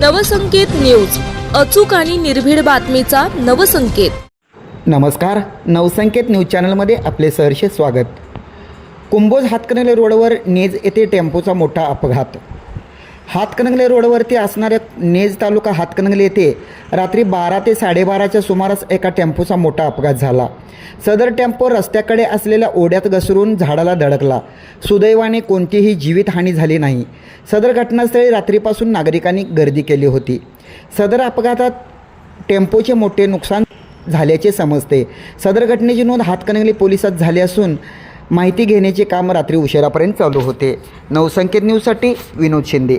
Navsanket news. अचूक आणि निर्भीड बातमीचा नवसंकेत. नमस्कार नवसंकेत न्यूज चॅनलमध्ये आपले सहर्ष स्वागत. कुंभोज हातकणले रोडवर नेज येथे टेम्पोचा मोठा अपघात. हातकणंगले रोडवरती असणाऱ्या नेज तालुका हातकणंगले येथे रात्री बारा ते साडेबाराच्या सुमारास एका टेम्पोचा मोठा अपघात झाला. सदर टेम्पो रस्त्याकडे असलेल्या ओढ्यात घसरून झाडाला धडकला. सुदैवाने कोणतीही जीवितहानी झाली नाही. सदर घटनास्थळी रात्रीपासून नागरिकांनी गर्दी केली होती. सदर अपघातात टेम्पोचे मोठे नुकसान झाल्याचे समजते. सदर घटनेची नोंद हातकणंगले पोलिसात झाली असून माहिती घेण्याचे काम रात्री उशिरापर्यंत चालू होते. नवसंकेत न्यूजसाठी विनोद शिंदे.